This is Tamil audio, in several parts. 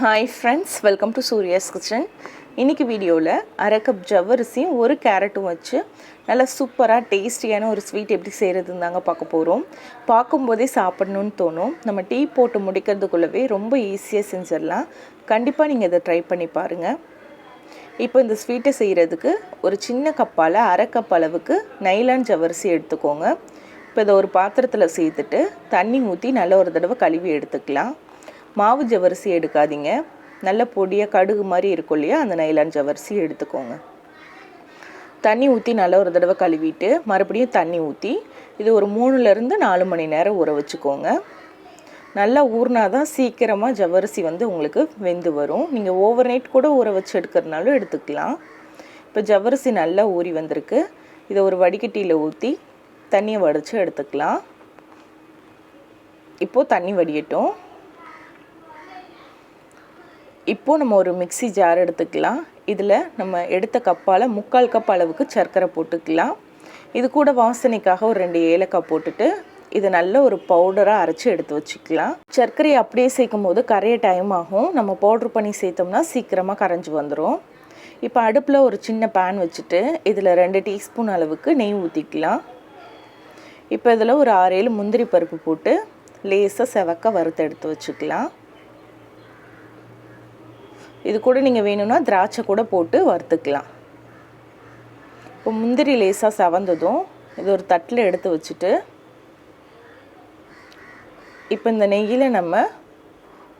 Hi friends welcome to Surya's kitchen இன்றைக்கி வீடியோவில் அரை கப் ஜவ்வரிசியும் ஒரு கேரட்டும் வச்சு நல்லா சூப்பராக டேஸ்டியான ஒரு ஸ்வீட் எப்படி செய்கிறதுன்னு தாங்க பார்க்க போகிறோம் பார்க்கும்போதே சாப்பிடணும்னு தோணும். நம்ம டீ போட்டு முடிக்கிறதுக்குள்ளவே ரொம்ப ஈஸியாக செஞ்சிடலாம். கண்டிப்பாக நீங்கள் இதை ட்ரை பண்ணி பாருங்கள் இப்போ இந்த ஸ்வீட்டை செய்கிறதுக்கு ஒரு சின்ன கப்பால் அரை கப் அளவுக்கு நைலான் ஜவ்வரிசி எடுத்துக்கோங்க. இப்போ இதை ஒரு பாத்திரத்தில் சேர்த்துட்டு தண்ணி ஊற்றி நல்ல ஒரு தடவை கழுவி எடுத்துக்கலாம். மாவு ஜவ்வரிசி எடுக்காதீங்க. நல்ல பொடியாக கடுகு மாதிரி இருக்கும் இல்லையா? அந்த நைலான் ஜவரிசி எடுத்துக்கோங்க. தண்ணி ஊற்றி நல்லா ஒரு தடவை கழுவிட்டு மறுபடியும் தண்ணி ஊற்றி இது ஒரு மூணுலேருந்து நாலு மணி நேரம் ஊற வச்சுக்கோங்க. நல்லா ஊறினா தான் சீக்கிரமாக ஜவ்வரிசி வந்து உங்களுக்கு வெந்து வரும். நீங்கள் ஓவர் நைட் கூட ஊற வச்சு எடுக்கிறதுனாலும் எடுத்துக்கலாம். இப்போ ஜவ்வரிசி நல்லா ஊறி வந்திருக்கு. இதை ஒரு வடிகட்டியில் ஊற்றி தண்ணியை வடித்து எடுத்துக்கலாம். இப்போது தண்ணி வடியட்டும். இப்போது நம்ம ஒரு மிக்சி ஜார் எடுத்துக்கலாம். இதில் நம்ம எடுத்த கப்பால் முக்கால் கப் அளவுக்கு சர்க்கரை போட்டுக்கலாம். இது கூட வாசனைக்காக ஒரு ரெண்டு ஏலக்காய் போட்டுட்டு இதை நல்ல ஒரு பவுடராக அரைச்சி எடுத்து வச்சுக்கலாம். சர்க்கரையை அப்படியே சேர்க்கும் போது கரைய டைம் ஆகும். நம்ம பவுட்ரு பண்ணி சேர்த்தோம்னா சீக்கிரமாக கரைஞ்சி வந்துடும் இப்போ அடுப்பில் ஒரு சின்ன பேன் வச்சுட்டு இதில் ரெண்டு டீஸ்பூன் அளவுக்கு நெய் ஊற்றிக்கலாம் இப்போ இதில் ஒரு ஆறு ஏழு முந்திரி பருப்பு போட்டு லேசாக செவக்க வறுத்து எடுத்து வச்சுக்கலாம். இது கூட நீங்கள் வேணும்னா திராட்சை கூட போட்டு வறுத்துக்கலாம். இப்போ முந்திரி லேசாக செவந்ததும் இது ஒரு தட்டில் எடுத்து வச்சுட்டு இப்போ இந்த நெய்யில் நம்ம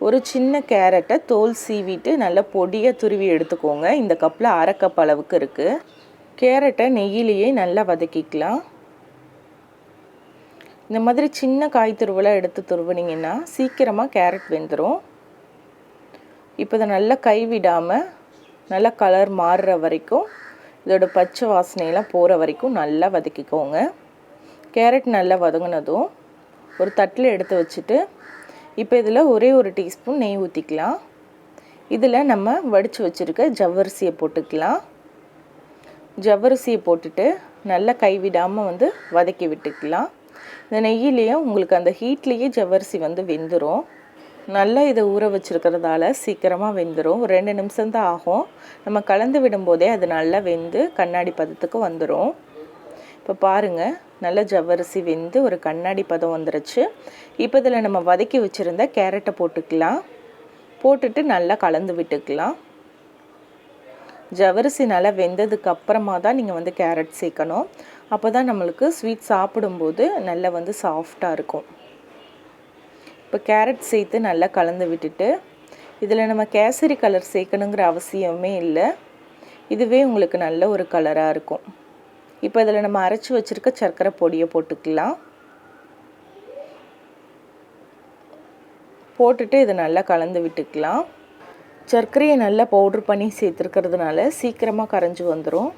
ஒரு சின்ன கேரட்டை தோல் சீவிட்டு நல்லா பொடியாக துருவி எடுத்துக்கோங்க. இந்த கப்பில் அரை கப் அளவுக்கு இருக்குது கேரட்டை நெய்யிலேயே நல்லா வதக்கிக்கலாம். இந்த மாதிரி சின்ன காய் துருவலாக எடுத்து துருவினீங்கன்னா சீக்கிரமாக கேரட் வெந்துடும் இப்போ இதை நல்லா கைவிடாமல் நல்லா கலர் மாறுற வரைக்கும் இதோட பச்சை வாசனையெல்லாம் போகிற வரைக்கும் நல்லா வதக்கிக்கோங்க. கேரட் நல்லா வதங்கினதும் ஒரு தட்டில் எடுத்து வச்சுட்டு இப்போ இதில் ஒரே ஒரு டீஸ்பூன் நெய் ஊற்றிக்கலாம் இதில் நம்ம வடித்து வச்சுருக்க ஜவ்வரிசியை போட்டுக்கலாம். ஜவ்வரிசியை போட்டுட்டு நல்லா கைவிடாமல் வந்து வதக்கி விட்டுக்கலாம். இந்த நெய்யிலேயே உங்களுக்கு அந்த ஹீட்லேயே ஜவ்வரிசி வந்து வெந்துடும் நல்லா இதை ஊற வச்சுருக்கிறதால சீக்கிரமாக வெந்துடும் ஒரு ரெண்டு நிமிஷம் தான் ஆகும். நம்ம கலந்து விடும்போதே அது நல்லா வெந்து கண்ணாடி பதத்துக்கு வந்துடும் இப்போ பாருங்கள் நல்ல ஜவ்வரிசி வெந்து ஒரு கண்ணாடி பதம் வந்துருச்சு. இப்போ இதில் நம்ம வதக்கி வச்சுருந்த கேரட்டை போட்டுக்கலாம். போட்டுட்டு நல்லா கலந்து விட்டுக்கலாம். ஜவ்வரிசி நல்லா வெந்ததுக்கு அப்புறமா தான் நீங்கள் வந்து கேரட் சேர்க்கணும். அப்போ தான் நம்மளுக்கு ஸ்வீட் சாப்பிடும்போது நல்லா வந்து சாஃப்டாக இருக்கும். இப்போ கேரட் சேர்த்து நல்லா கலந்து விட்டுட்டு இதில் நம்ம கேசரி கலர் சேர்க்கணுங்கிற அவசியமே இல்லை. இதுவே உங்களுக்கு நல்ல ஒரு கலராக இருக்கும். இப்போ இதில் நம்ம அரைச்சி வச்சுருக்க சர்க்கரை பொடியை போட்டுக்கலாம். போட்டுட்டு இதை நல்லா கலந்து விட்டுக்கலாம். சர்க்கரையை நல்லா பவுட்ரு பண்ணி சேர்த்துருக்கிறதுனால சீக்கிரமாக கரைஞ்சி வந்துடும்.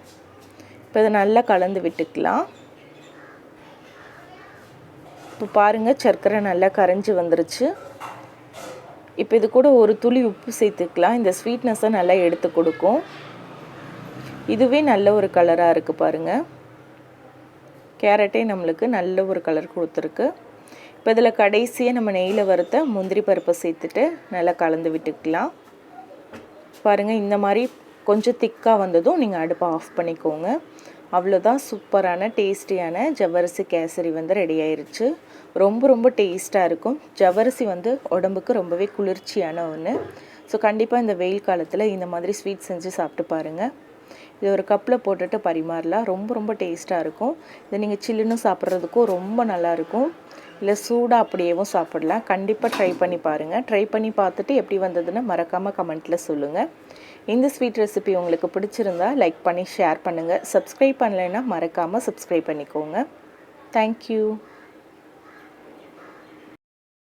இப்போ இதை நல்லா கலந்து விட்டுக்கலாம். இப்போ பாருங்கள் சர்க்கரை நல்லா கரைஞ்சி வந்துருச்சு. இப்போ இது கூட ஒரு துளி உப்பு சேர்த்துக்கலாம். இந்த ஸ்வீட்னஸை நல்லா எடுத்து கொடுக்கும். இதுவே நல்ல ஒரு கலராக இருக்குது பாருங்கள் கேரட்டே நம்மளுக்கு நல்ல ஒரு கலர் கொடுத்துருக்கு. இப்போ இதில் கடைசியாக நம்ம நெய்யில் வறுத்த முந்திரி பருப்பை சேர்த்துட்டு நல்லா கலந்து விட்டுக்கலாம். பாருங்கள் இந்த மாதிரி கொஞ்சம் திக்காக வந்ததும் நீங்கள் அடுப்பை ஆஃப் பண்ணிக்கோங்க. அவ்வளோதான் சூப்பரான டேஸ்டியான ஜவ்வரிசி கேசரி வந்து ரெடி ஆயிருச்சு. ரொம்ப ரொம்ப டேஸ்ட்டாக இருக்கும். ஜவ்வரிசி வந்து உடம்புக்கு ரொம்பவே குளிர்ச்சியான ஒன்று ஸோ கண்டிப்பாக இந்த வெயில் காலத்தில் இந்த மாதிரி ஸ்வீட் செஞ்சு சாப்பிட்டு பாருங்கள் இது ஒரு கப்பில் போட்டுட்டு பரிமாறலாம். ரொம்ப ரொம்ப டேஸ்ட்டாக இருக்கும். இதை நீங்கள் சில்லுன்னு சாப்பிட்றதுக்கும் ரொம்ப நல்லாயிருக்கும் இல்லை சூடாக அப்படியேவும் சாப்பிடலாம். கண்டிப்பாக ட்ரை பண்ணி பாருங்கள் ட்ரை பண்ணி பார்த்துட்டு எப்படி வந்ததுன்னு மறக்காமல் கமெண்ட்டில் சொல்லுங்கள் இந்த ஸ்வீட் ரெசிபி உங்களுக்கு பிடிச்சிருந்தா லைக் பண்ணி ஷேர் பண்ணுங்கள் சப்ஸ்கிரைப் பண்ணலைன்னா மறக்காமல் சப்ஸ்கிரைப் பண்ணிக்கோங்க. தேங்க்யூ